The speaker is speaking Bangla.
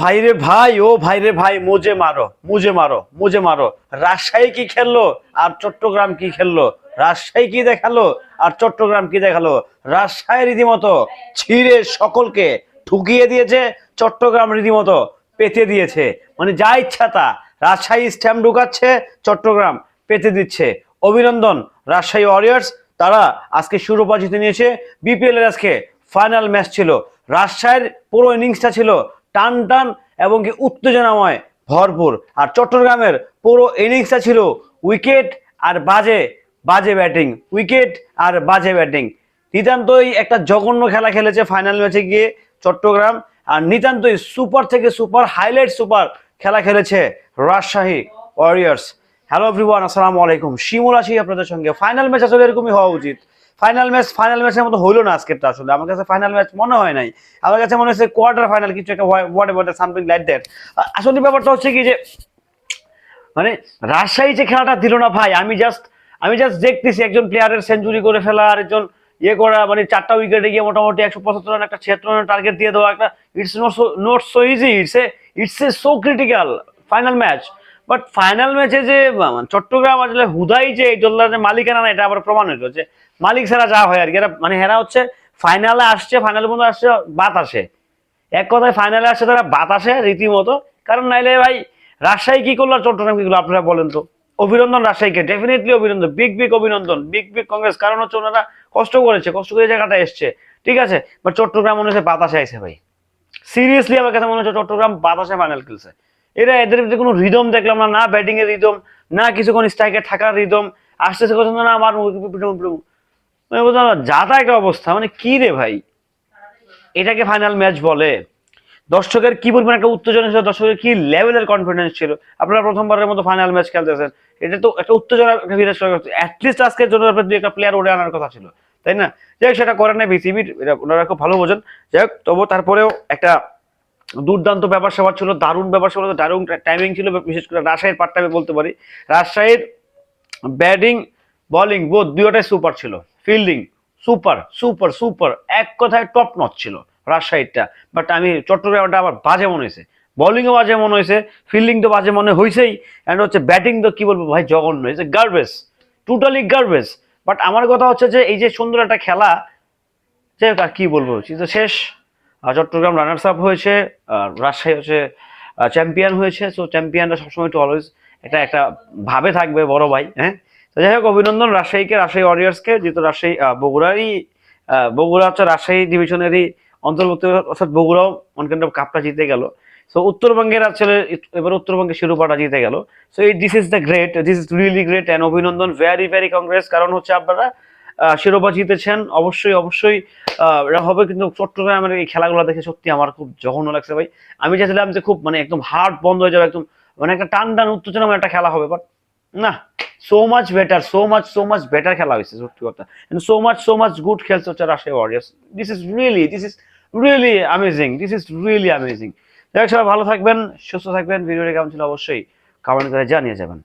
ভাই রে ভাই, ও ভাইরে ভাই, মুজে মারো মুজে মারো মুজে মারো। রাজশাহী কি খেললো আর চট্টগ্রাম কি খেললো? রাজশাহী কি দেখাল আর চট্টগ্রাম কি দেখাল? রাজশাহী রীতিমতো ছিঁড়ে সকলকে ঠুকিয়ে দিয়েছে, চট্টগ্রাম রীতিমতো পেতে দিয়েছে। মানে যা ইচ্ছা তা। রাজশাহী স্ট্যাম্প ঢুকাচ্ছে, চট্টগ্রাম পেতে দিচ্ছে। অভিনন্দন, রাজশাহী ওয়ারিয়ার্স তারা আজকে শিরোপা জিতে নিয়েছে। বিপিএল এর আজকে ফাইনাল ম্যাচ ছিল। রাজশাহীর পুরো ইনিংসটা ছিল টান টান এবং কি উত্তেজনাময় ভরপুর। আর চট্টগ্রামের পুরো ইনিংসটা ছিল উইকেট আর বাজে বাজে ব্যাটিং, উইকেট আর বাজে ব্যাটিং। নিতান্তই একটা জঘন্য খেলা খেলেছে ফাইনাল ম্যাচে গিয়ে চট্টগ্রাম। আর নিতান্তই সুপার থেকে সুপার, হাইলাইট সুপার খেলা খেলেছে রাজশাহী ওয়ারিয়ার্স। হ্যালো এভরিওয়ান, আসসালামু আলাইকুম। শিমুল আছি আপনাদের সঙ্গে। ফাইনাল ম্যাচ আসলে এরকমই হওয়া উচিত। ফাইনাল ম্যাচ ফাইনাল ম্যাচের মতো হইল না আজকেরটা আসলে। আমার কাছে ফাইনাল ম্যাচ মনে হয় নাই। আমার কাছে মনে হচ্ছে কোয়ার্টার ফাইনাল কিছু একটা whatever something like that আসলে ব্যাপারটা হচ্ছে কি যে মানে রাজশাহী যে খেলাটা দিল না ভাই, আমি জাস্ট আমি জাস্ট দেখতেছি একজন প্লেয়ারের সেঞ্চুরি করে ফেলা, আর একজন ইয়ে করা মানে চারটা উইকেটে গিয়ে মোটামুটি একশো পঁচাত্তর রান একটা ছিয়াত্তর রানের টার্গেট দিয়ে দেওয়া একটা it's not so not so easy it's a it's a so critical final match but final ম্যাচে যে চট্টগ্রাম আসলে হুদাই যে এই দোল্লার যে মালিকানা না, এটা আবার প্রমাণ হইল যে মালিক ছাড়া যা হয় আর কি। মানে হেরা হচ্ছে ফাইনালে আসছে ফাইনাল পর্যন্ত আসছে বাতাসে। এক কথায় ফাইনালে আসছে তারা বাতাসে, রীতিমতো। কারণ নাইলে ভাই, রাজশাহী কি করল চট্টগ্রাম কি করল, আপনারা বলেন তো। অভিনন্দন রাজশাহীকে ডেফিনেটলি অভিনন্দন। বিগ বিগ অভিনন্দন। বিগ বিগ কংগ্রেস কারণ হচ্ছে ওনারা কষ্ট করেছে, কষ্ট করে জায়গাটা এসছে। ঠিক আছে? বাট চট্টগ্রাম মনে হচ্ছে বাতাসে আইছে ভাই। সিরিয়াসলি আমার কাছে মনে হচ্ছে চট্টগ্রাম বাতাসে ফাইনাল খেলছে। এরা এদের মধ্যে কোনো রিদম দেখলাম না না ব্যাটিং এর রিদম না কিছুক্ষণ স্ট্রাইকে থাকার রিদম আসতেছে কথা না আমার মানে যা তা একটা অবস্থা মানে কি রে ভাই? এটাকে ফাইনাল ম্যাচ বলে। দর্শকের কি পরিমাণ একটা উত্তেজনা ছিল, দর্শকের কি লেভেলের কনফিডেন্স ছিল? আপনারা প্রথমবারের মতো ফাইনাল ম্যাচ খেলতেছেন। এটা তো একটা উত্তেজনা বিরাজ অ্যাটলিস্ট আজকের জন্য একটা প্লেয়ার উঠে আনার কথা ছিল। তাই না? যাই হোক, সেটা করেন না বিসিবির ওনারা খুব ভালো বোঝেন। যাই হোক তবু তারপরেও একটা দুর্দান্ত ব্যাপার স্যাপার ছিল, দারুণ ব্যাপার স্যাপার দারুণ টাইমিং ছিল, বিশেষ করে রাজশাহীর পার্টটা আমি বলতে পারি। রাজশাহীর ব্যাটিং বোলিং বোধ দুইটাই সুপার ছিল। ফিল্ডিং সুপার সুপার সুপার এক কথায় টপ নচ ছিল রাজশাহীরটা। বাট আমি চট্টগ্রামটা আবার বাজে মনে হয়েছে। বোলিংও বাজে মনে হয়েছে ফিল্ডিং তো বাজে মনে হয়েছেই। অ্যান্ড হচ্ছে ব্যাটিং তো কি বলব ভাই, জঘন্য। হয়েছে গার্বেজ টোটালি গার্বেজ বাট আমার কথা হচ্ছে যে, এই যে সুন্দর একটা খেলা হোক আর কি বলব শেষ চট্টগ্রাম রানার্স আপ হয়েছে রাজশাহী হচ্ছে চ্যাম্পিয়ন হয়েছে সো চ্যাম্পিয়নরা সবসময় একটু অলওয়েজ এটা একটা ভাবে থাকবে, বড় ভাই হ্যাঁ? তো যাই হোক, অভিনন্দন রাজশাহীকে, রাজশাহী ওয়ারিয়ার্সকে যেহেতু রাজশাহী বগুড়ারই বগুড়া হচ্ছে রাজশাহী ডিভিশনেরই অন্তর্ভুক্ত, অর্থাৎ বগুড়াও অনকেন্দ্র কাপটা জিতে গেল। সো উত্তরবঙ্গের আসলে এবার উত্তরবঙ্গের শিরোপাটা জিতে গেল। সো এই this is the great this is really great and অভিনন্দন ভেরি ভেরি কংগ্রেস কারণ হচ্ছে আপনারা শিরোপা জিতেছেন। অবশ্যই অবশ্যই হবে, কিন্তু চট্টগ্রামের এই খেলাগুলো দেখে সত্যি আমার খুব জঘন্য লাগছে ভাই। আমি চাইছিলাম যে খুব মানে একদম হার্ট বন্ধ হয়ে যাবে, একদম মানে একটা টান টান উত্তেজনাময় একটা খেলা হবে বাট না so much better so much so much better খেলা হয়েছে, সত্যি কথা। So much so much good খেলছে হচ্ছে Russia warriors this is really this is really amazing this is really amazing যাই সবাই ভালো থাকবেন, সুস্থ থাকবেন, ভিডিওটা কেমন ছিল অবশ্যই কমেন্ট করে জানিয়ে যাবেন।